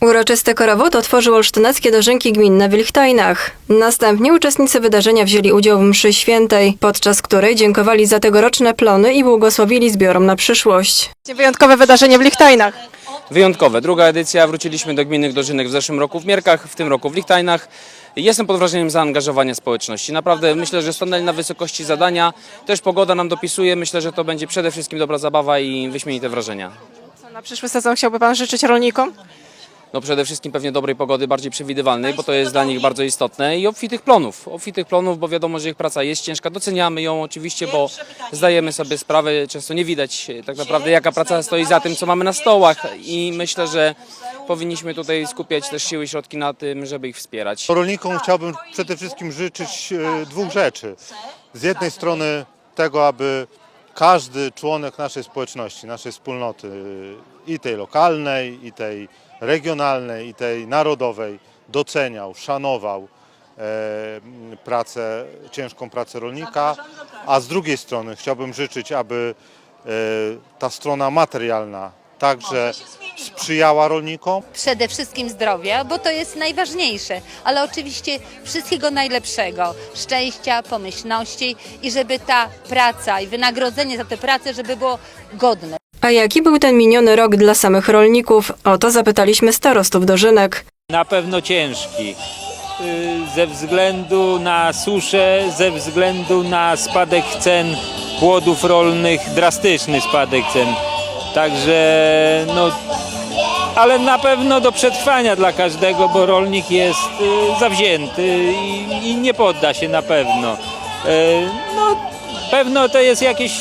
Uroczysty korowód otworzył olsztyneckie dożynki gminne w Lichtajnach. Następnie uczestnicy wydarzenia wzięli udział w mszy świętej, podczas której dziękowali za tegoroczne plony i błogosławili zbiorom na przyszłość. Wyjątkowe wydarzenie w Lichtajnach. Wyjątkowe. Druga edycja. Wróciliśmy do gminnych dożynek w zeszłym roku w Mierkach, w tym roku w Lichtajnach. Jestem pod wrażeniem zaangażowania społeczności. Naprawdę myślę, że stanęli na wysokości zadania. Też pogoda nam dopisuje. Myślę, że to będzie przede wszystkim dobra zabawa i wyśmienite wrażenia. Co na przyszły sezon chciałby Pan życzyć rolnikom? No przede wszystkim pewnie dobrej pogody, bardziej przewidywalnej, bo to jest dla nich bardzo istotne i obfitych plonów. Obfitych plonów, bo wiadomo, że ich praca jest ciężka. Doceniamy ją oczywiście, bo zdajemy sobie sprawę, często nie widać tak naprawdę jaka praca stoi za tym, co mamy na stołach i myślę, że powinniśmy tutaj skupiać też siły i środki na tym, żeby ich wspierać. Rolnikom chciałbym przede wszystkim życzyć e, dwóch rzeczy. Z jednej strony tego, aby każdy członek naszej społeczności, naszej wspólnoty, i tej lokalnej, i tej regionalnej, i tej narodowej, doceniał, szanował e, pracę, ciężką pracę rolnika, a z drugiej strony chciałbym życzyć, aby e, ta strona materialna także sprzyjała rolnikom, przede wszystkim zdrowia, bo to jest najważniejsze, ale oczywiście wszystkiego najlepszego, szczęścia, pomyślności i żeby ta praca i wynagrodzenie za tę pracę, żeby było godne. A jaki był ten miniony rok dla samych rolników? O to zapytaliśmy starostów dożynek. Na pewno ciężki. Y, Ze względu na suszę, ze względu na spadek cen płodów rolnych, drastyczny spadek cen. Także no, ale na pewno do przetrwania dla każdego, bo rolnik jest y, zawzięty i, i nie podda się na pewno. Y, No, pewno to jest jakieś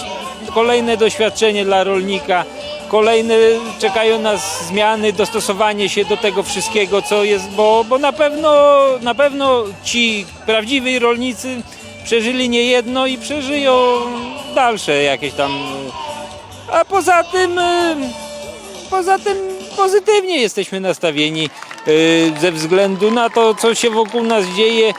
kolejne doświadczenie dla rolnika. Kolejne czekają nas zmiany, dostosowanie się do tego wszystkiego, co jest, bo, bo na pewno na pewno ci prawdziwi rolnicy przeżyli nie jedno i przeżyją dalsze jakieś tam. A poza tym y, poza tym pozytywnie jesteśmy nastawieni y, ze względu na to, co się wokół nas dzieje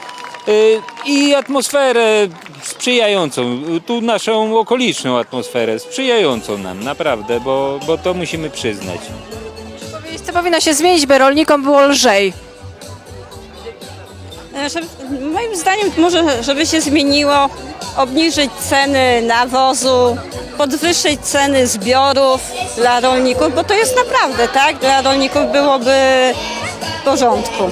y, i atmosferę sprzyjającą, tu naszą okoliczną atmosferę, sprzyjającą nam naprawdę, bo, bo to musimy przyznać. Co powinno się zmienić, by rolnikom było lżej? E, Żeby, moim zdaniem może, żeby się zmieniło, obniżyć ceny nawozu, podwyższyć ceny zbiorów dla rolników, bo to jest naprawdę, tak? Dla rolników byłoby w porządku.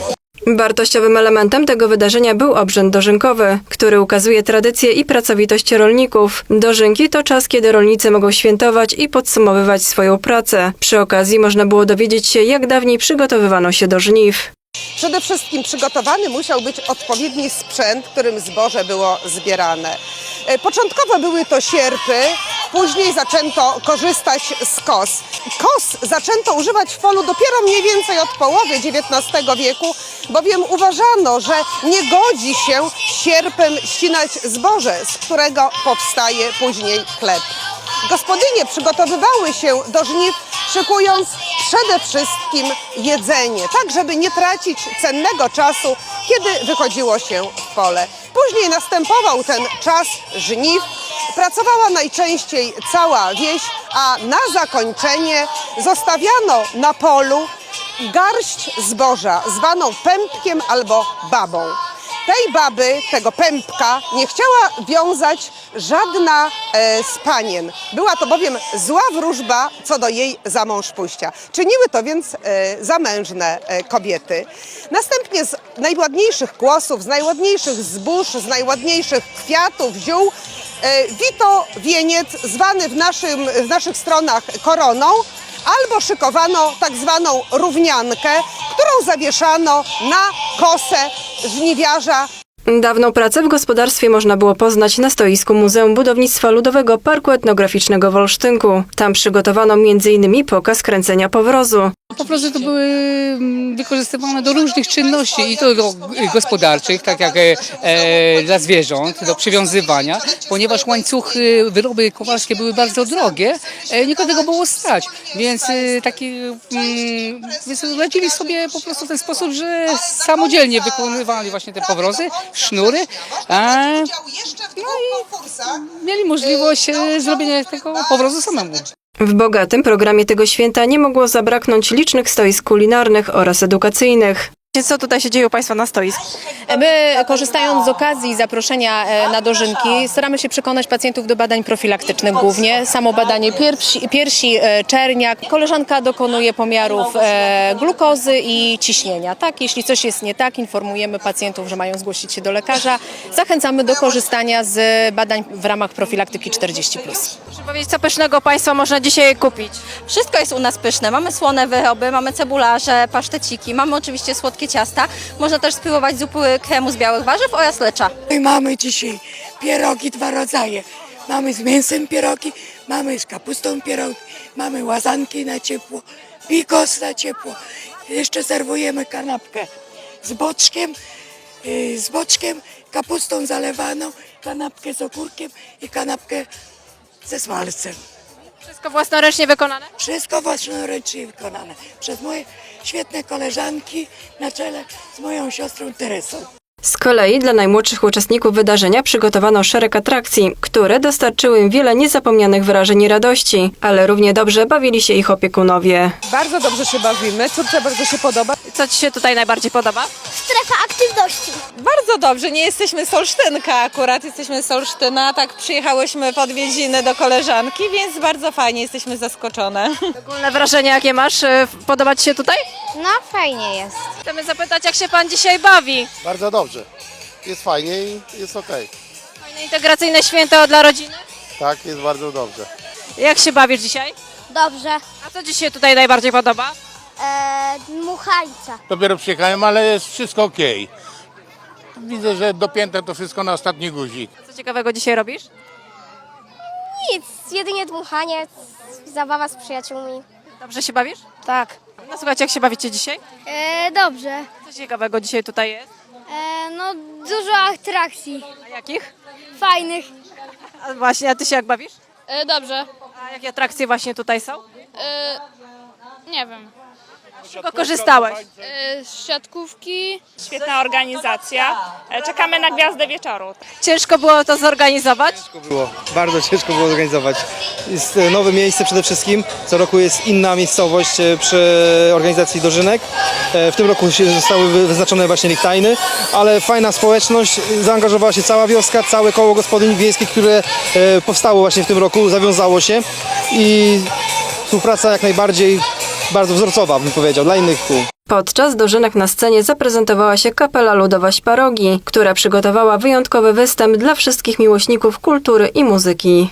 Wartościowym elementem tego wydarzenia był obrzęd dożynkowy, który ukazuje tradycję i pracowitość rolników. Dożynki to czas, kiedy rolnicy mogą świętować i podsumowywać swoją pracę. Przy okazji można było dowiedzieć się, jak dawniej przygotowywano się do żniw. Przede wszystkim przygotowany musiał być odpowiedni sprzęt, którym zboże było zbierane. E, Początkowo były to sierpy, później zaczęto korzystać z kos. Kos zaczęto używać w polu dopiero mniej więcej od połowy XIX wieku, bowiem uważano, że nie godzi się sierpem ścinać zboże, z którego powstaje później chleb. Gospodynie przygotowywały się do żniw, szykując przede wszystkim jedzenie, tak żeby nie tracić cennego czasu, kiedy wychodziło się w pole. Później następował ten czas żniw. Pracowała najczęściej cała wieś, a na zakończenie zostawiano na polu garść zboża, zwaną pępkiem albo babą. Tej baby, tego pępka, nie chciała wiązać żadna e, z panien. Była to bowiem zła wróżba co do jej zamąż pójścia. Czyniły to więc e, zamężne e, kobiety. Następnie z najładniejszych kłosów, z najładniejszych zbóż, z najładniejszych kwiatów, ziół e, wito wieniec zwany w, naszym, w naszych stronach koroną, albo szykowano tak zwaną równiankę, którą zawieszano na kosę żniwiarza. Dawną pracę w gospodarstwie można było poznać na stoisku Muzeum Budownictwa Ludowego Parku Etnograficznego w Olsztynku. Tam przygotowano m.in. pokaz kręcenia powrozu. Powrozy to były mm, wykorzystywane do różnych czynności i to do gospodarczych, tak jak e, e, dla zwierząt, do przywiązywania, ponieważ łańcuchy, wyroby kowalskie były bardzo drogie, e, nie każdego było stać, więc e, taki, mm, więc radzili sobie po prostu w ten sposób, że samodzielnie wykonywali właśnie te powrozy, sznury, a no i mieli możliwość e, zrobienia tego powrozu samemu. W bogatym programie tego święta nie mogło zabraknąć licznych stoisk kulinarnych oraz edukacyjnych. Co tutaj się dzieje u Państwa na stoisku? My, korzystając z okazji zaproszenia e, na dożynki, staramy się przekonać pacjentów do badań profilaktycznych głównie. Samo badanie piersi, piersi e, czerniak. Koleżanka dokonuje pomiarów e, glukozy i ciśnienia. Tak, jeśli coś jest nie tak, informujemy pacjentów, że mają zgłosić się do lekarza. Zachęcamy do korzystania z badań w ramach profilaktyki 40+. Proszę powiedzieć, co pysznego Państwa można dzisiaj kupić? Wszystko jest u nas pyszne. Mamy słone wyroby, mamy cebularze, paszteciki, mamy oczywiście słodkie ciasta. Można też spróbować zupy kremu z białych warzyw oraz lecza. I mamy dzisiaj pierogi dwa rodzaje. Mamy z mięsem pierogi, mamy z kapustą pierogi, mamy łazanki na ciepło, bigos na ciepło. Jeszcze serwujemy kanapkę z boczkiem, yy, z boczkiem, kapustą zalewaną, kanapkę z ogórkiem i kanapkę ze smalcem. Wszystko własnoręcznie wykonane? Wszystko własnoręcznie wykonane przez moje świetne koleżanki na czele z moją siostrą Teresą. Z kolei dla najmłodszych uczestników wydarzenia przygotowano szereg atrakcji, które dostarczyły im wiele niezapomnianych wyrażeń i radości, ale równie dobrze bawili się ich opiekunowie. Bardzo dobrze się bawimy, córce bardzo się podoba. Co Ci się tutaj najbardziej podoba? Strefa aktywności. Bardzo dobrze, nie jesteśmy z Olsztynka akurat, jesteśmy z Olsztyna, tak przyjechałyśmy w odwiedziny do koleżanki, więc bardzo fajnie, jesteśmy zaskoczone. Ogólne wrażenia jakie masz? E, Podoba Ci się tutaj? No fajnie jest. Chcemy zapytać, jak się Pan dzisiaj bawi? Bardzo dobrze. Jest fajnie i jest ok. Fajne integracyjne święto dla rodziny? Tak, jest bardzo dobrze. Jak się bawisz dzisiaj? Dobrze. A co Ci się tutaj najbardziej podoba? Eee, dmuchańca. Dopiero przyjechałem, ale jest wszystko ok. Widzę, że dopięte to wszystko na ostatni guzik. Co ciekawego dzisiaj robisz? Nic, jedynie dmuchanie, zabawa z przyjaciółmi. Dobrze się bawisz? Tak. No słuchajcie, jak się bawicie dzisiaj? Eee, dobrze. Co ciekawego dzisiaj tutaj jest? Eee, no dużo atrakcji. A jakich? Fajnych. A właśnie, a Ty się jak bawisz? Eee, dobrze. A jakie atrakcje właśnie tutaj są? Eee, nie wiem. Z czego korzystałeś? Eee, z siatkówki. Świetna organizacja, czekamy na gwiazdę wieczoru. Ciężko było to zorganizować? Ciężko było, bardzo ciężko było zorganizować. Jest e, nowe miejsce przede wszystkim. Co roku jest inna miejscowość e, przy organizacji dożynek. E, W tym roku się zostały wy- wyznaczone właśnie liktajny, ale fajna społeczność, zaangażowała się cała wioska, całe koło gospodyń wiejskich, które e, powstało właśnie w tym roku, zawiązało się i współpraca jak najbardziej bardzo wzorcowa, bym powiedział, dla innych kół. Podczas dożynek na scenie zaprezentowała się kapela ludowa Śparogi, która przygotowała wyjątkowy występ dla wszystkich miłośników kultury i muzyki.